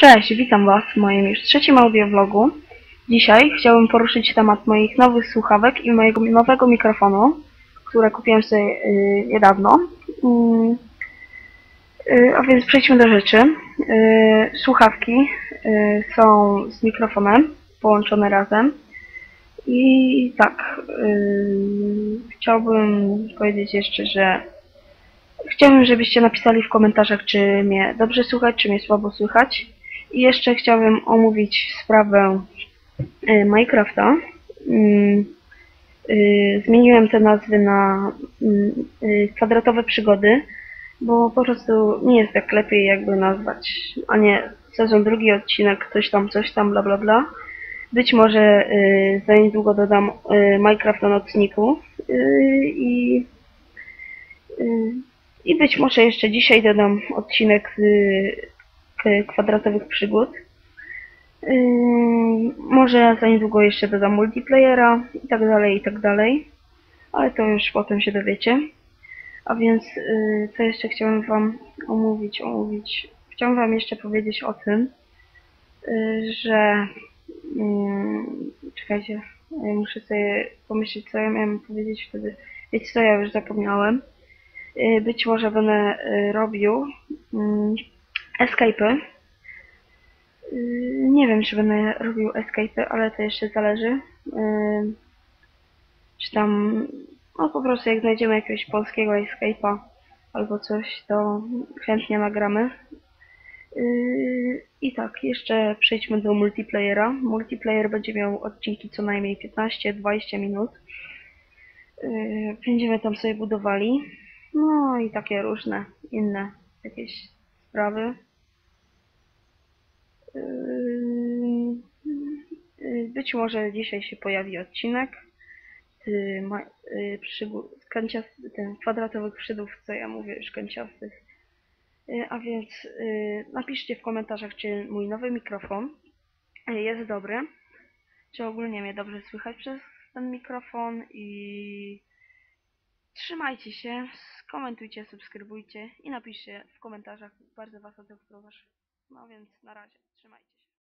Cześć, witam Was w moim już trzecim audiovlogu. Dzisiaj chciałbym poruszyć temat moich nowych słuchawek i mojego nowego mikrofonu, które kupiłem sobie y, niedawno. Mm, y, a więc przejdźmy do rzeczy. Y, słuchawki y, są z mikrofonem połączone razem. I tak, y, chciałbym powiedzieć jeszcze, że Chciałbym, żebyście napisali w komentarzach, czy mnie dobrze słychać, czy mnie słabo słychać. I jeszcze chciałbym omówić sprawę y, Minecrafta. Mm, y, Zmieniłem te nazwy na mm, y, kwadratowe przygody, bo po prostu nie jest tak lepiej jakby nazwać, a nie sezon drugi odcinek, coś tam, coś tam, bla bla bla. Być może za niedługo dodam Minecraft na nocniku i i być może jeszcze dzisiaj dodam odcinek z kwadratowych przygód. Yy, może za niedługo jeszcze dodam multiplayera i tak dalej, i tak dalej. Ale to już potem się dowiecie. A więc yy, co jeszcze chciałem wam omówić, omówić. Chciałem wam jeszcze powiedzieć o tym, że czekajcie, muszę sobie pomyśleć co ja miałem powiedzieć wtedy. Wiecie co, ja już zapomniałem. Y, być może będę y, robił mm, escape'y. Y, Nie wiem, czy będę robił escape'y, ale to jeszcze zależy. Y, Czy tam, no po prostu jak znajdziemy jakiegoś polskiego escape'a albo coś, to chętnie nagramy. Y, I tak, jeszcze przejdźmy do multiplayera. Multiplayer będzie miał odcinki co najmniej 15-20 minut. Będziemy tam sobie budowali. No i takie różne inne jakieś sprawy. Yy, Być może dzisiaj się pojawi odcinek yy, yy, ten kwadratowych przydów, co ja mówię, już kanciastych. Yy, A więc napiszcie w komentarzach, czy mój nowy mikrofon jest dobry, czy ogólnie mnie dobrze słychać przez ten mikrofon i Trzymajcie się, skomentujcie, subskrybujcie i napiszcie w komentarzach. Bardzo Was o to proszę. No więc na razie, trzymajcie się.